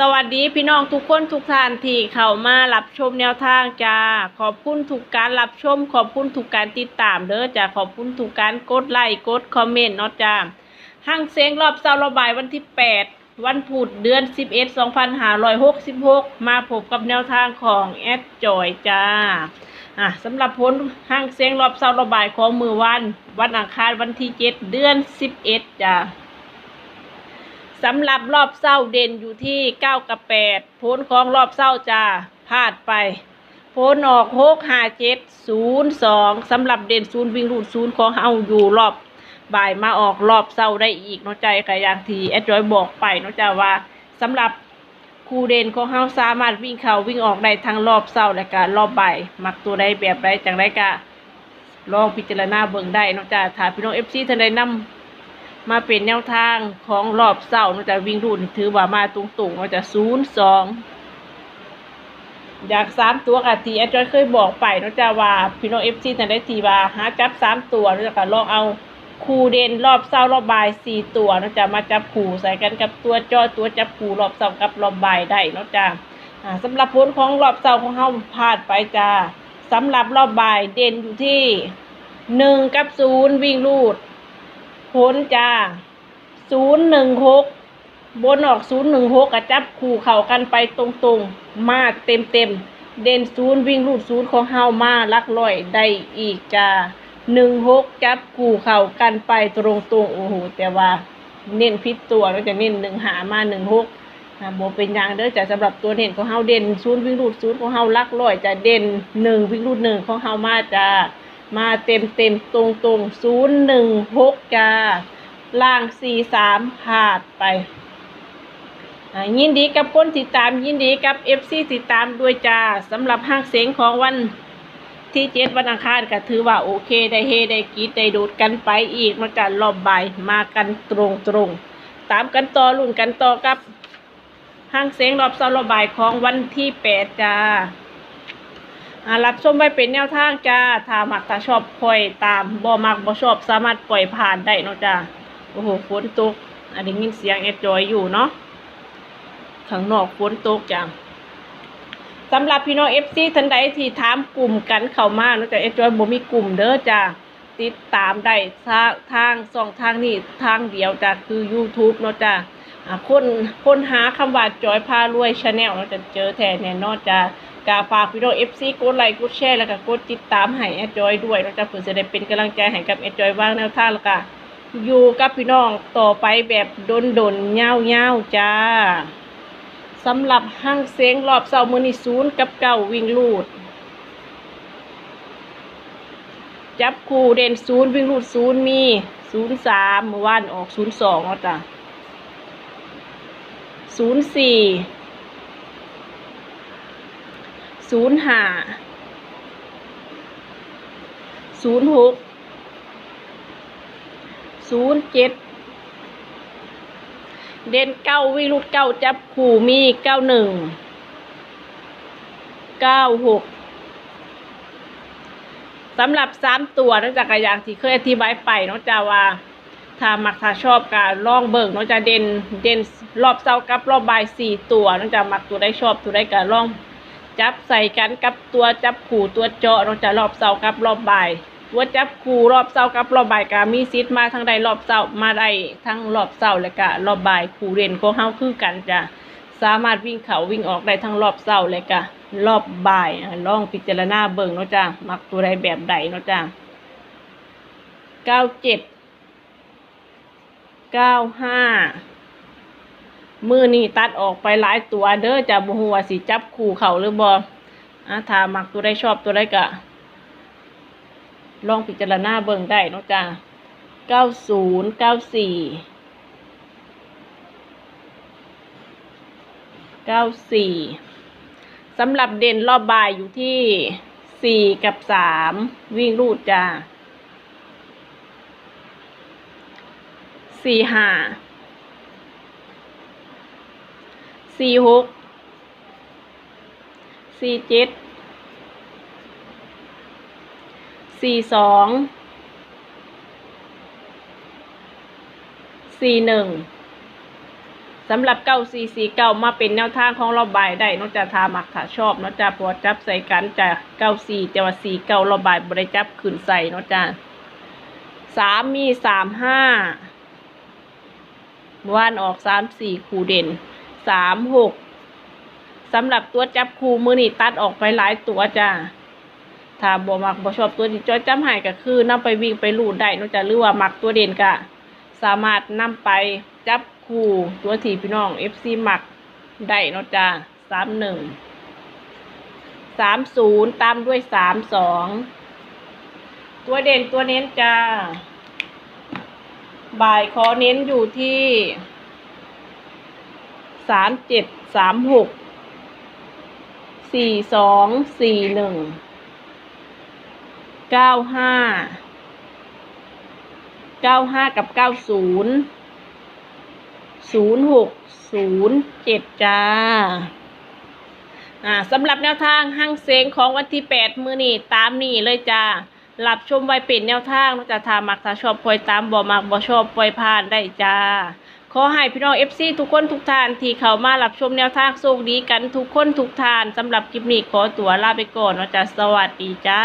สวัสดีพี่น้องทุกคนทุกท่านที่เข้ามารับชมแนวทางจ้าขอบคุณทุกการรับชม ขอบคุณทุกการติดตามเด้อจ้าขอบคุณทุกการกดไลค์กดคอมเมนต์เนาะจ้าห้างเสียงรอบเสาร์ระบายวันที่ 8 วันพุธเดือน 11 2566 มาพบกับแนวทางของแอดจอยจ้าอะสำหรับผลห้างเสียงรอบเสาร์ระบายของมือวัน วันอังคารวันที่ 7 เดือน 11จ้า สำหรับรอบเศร้าเด่นอยู่ที่เก้ากับแปดผลของรอบเศร้าจะพลาดไปผลออกหกห้าเจ็ดศูนย์สองสำหรับเด่นศูนย์วิ่งรูดศูนย์ของเฮาอยู่รอบบ่ายมาออกรอบเศร้าได้อีกเนาะใจค่ะอย่างทีแอดจอยบอกไปเนาะจ้าว่าสำหรับครูเด่นของเฮาสามารถวิ่งเขาวิ่งออกได้ทั้งรอบเศร้าและการรอบบ่ายมักตัวใดแบบใดจังไรก็ลองพิจารณาเบิ่งได้เนาะจ้าถ้าพี่น้องเอฟซีท่านใดนำ มาเป็นแนวทางของรอบเสาร์เนาะจะวิ่งรูดนี่ถือว่ามาตรงๆเนาะจะศูนย์สองอยากสามตัวกับทีแอดจอยเคยบอกไปนะจะว่าพี่น้องเอฟซีแต่ได้ทีว่าหาจับสามตัวเนาะจะก็ลองเอาคู่เด่นรอบเสาร์รอบบ่ายสี่ตัวเนาะจะมาจับคู่ใส่กันกับตัวจอตัวจับคู่รอบเสาร์กับรอบบ่ายได้นะจ้าอ่าสำหรับผลของรอบเสาร์ของเฮาพลาดไปจ้าสำหรับรอบบ่ายเด่นอยู่ที่หนึ่งกับศูนย์วิ่งรูด ผลจ้าศูนย์หนึ่งหกบนออกศูนย์หนึ่งหกกระจับคู่เข่ากันไปตรงๆ มาเต็มเต็มเด่นศูนย์วิ่งรูดศูนย์ของเฮามาลักลอยได้อีกจ้าหนึ่งหกจับคู่เข่ากันไปตรงๆ โอ้โห แต่ว่าเน้นพิษตัวเราจะเน้นหนึ่งหามาหนึ่งหกนะโบเป็นอย่างเด้อจ้ะสำหรับตัวเด่นของเฮาเด่นศูนย์วิ่งรูดศูนย์ของเฮาลักลอยจะเด่นหนึ่งวิ่งรูดหนึ่งของเฮามาจ้า มาเต็มเต็มตรงตรงศูนย์หนึ่งหกจ้าล่างสี่สามผาดไป ยินดีกับคนติดตามยินดีกับเอฟซีติดตามด้วยจ้าสำหรับห้างเสียงของวันที่เจ็ดวันอังคารก็ถือว่าโอเคได้เฮได้กีดได้ดูดกันไปอีกมากันรอบบ่ายมากันตรงตรงตามกันต่อลุ่นกันต่อกับห้างเสียงรอบเสาร์รอบบ่ายของวันที่แปดจ้า รับชมไว้เป็นแนวทางจ้าถ้ามักถ้าชอบปล่อยตามบ่มักบ่ชอบสามารถปล่อยผ่านได้เนาะจ้าโอ้โหฝนตกอันนี้ยินเสียงแอดจอยอยู่เนาะข้างนอกฝนตกจ้าสำหรับพี่น้อง FC ท่านใดที่ถามกลุ่มกันเข้ามาเนาะจ้าแอดจอยบ่มีกลุ่มเด้อจ้าติดตามได้ทางทางสองทางนี้ทางเดียวจ้าคือ YouTube เนาะจ้าอ่าคนคนหาคำว่าจอยพารวยชาแนลเราจะเจอแทนแน่นอนจ้า กาฝากพี่น้องเอฟซีกดไลค์กดแชร์แล้วก็กดติดตามให้แอดจอยด้วยเราจะเพื่อจะได้เป็นกำลังใจให้กับแอดจอยว่างแนวทางแล้วก็อยู่กับพี่น้องต่อไปแบบดนดนๆเงาเงาๆจ้าสำหรับห้างเสียงรอบเสาร์มือนีศูนย์กับเก้าวิ่งลูด จับคู่เด่นศูนย์วิ่งลูดศูนย์มีศูนย์สามเมื่อวานออกศูนย์สองเนาะจ้ะศูนย์สี่ ศูนย์ห้าศูนย์หกศูนย์เจ็ดเด่นเก้าวิรุตเก้าจับขู่มีเก้าหนึ่งเก้าหกสำหรับสามตัวนอกจากกอย่างที่เคยอธิบายไปเนอกจาว่าถ้ามักถ้าชอบการลองเบิ่งเนาะจะเด่นเด่นรอบเสากับรอบบายสี่ตัวเนาะจะมักตัวได้ชอบตัวได้การลอง จับใส่กันกับตัวจับขู่ตัวเจาะเนาจะรอบเสากับรอบบ่าย ตัวจับขู่รอบเสากับรอบบ่ายก็มีสิทมาทั้งใดรอบเสามาได้ทั้งรอบเสาและก็รอบบ่ายขู่เด่นของเฮาคือกันจ้ะสามารถวิ่งเขาวิ่งออกได้ทั้งรอบเสาและก็รอบบ่ายอะลองพิจารณาเบิ่งเนาะจ้ะมักตัวใดแบบใดเนาะจ้ะเก้าเจ็ดเก้าห้า มือนี่ตัดออกไปหลายตัวเด้อจะบ่ฮู้ว่าสิจับคู่เขาหรือบอะถ้ามักตัวใดชอบตัวใดก็ลองพิจารณาเบิ่งได้นะจ้าเก้าศูนย์เก้าสี่เก้าสี่สำหรับเด่นรอบบ่ายอยู่ที่สี่กับสามวิ่งรูดจ้าสี่ห้า สี่หกสี่เจ็ดสี่สองสี่หนึ่งสำหรับเก้าสี่สี่เก้ามาเป็นแนวทางของเราบายได้นอกจากทามักถ้าชอบนอกจากพอจับใส่กันจากเก้าสี่แต่ว่าสี่เก้าเราบายบริจับขึ้นใส่นอกจากสามมีสามห้าว่านออกสามสี่คูเด่น สามหกสำหรับตัวจับคู่มือนี่ตัดออกไปหลายตัวจ้าถ้าบ่มักบ่ชอบตัวที่จอยจำหายก็คือนำไปวิ่งไปลูดได้นอกจากหรือว่ามักตัวเด่นก็สามารถนำไปจับคู่ตัวที่พี่น้อง FC มักได้นาะจ้าสามหนึ่งสามศูนย์ตามด้วยสามสองตัวเด่นตัวเน้นจ้าบ่ายขอเน้นอยู่ที่ สามเจ็ดสามหกสี่สองสี่หนึ่งเก้าห้าเก้าห้ากับเก้าศูนย์ศูนย์หกศูนย์เจ็ดจ้าอ่าสำหรับแนวทางห้างเซงของวันที่แปดมือนี่ตามนี่เลยจ้าหลับชมไว้เป็นแนวทางนอกจากทามักถ้าชอบปล่อยตามบ่มักบ่ชอบปล่อยผ่านได้จ้า ขอให้พี่น้องเอฟซีทุกคนทุกท่านที่เข้ามารับชมแนวทางโชคดีกันทุกคนทุกท่านสำหรับคลิปนี้ขอตัวลาไปก่อนนะจ๊ะสวัสดีจ้า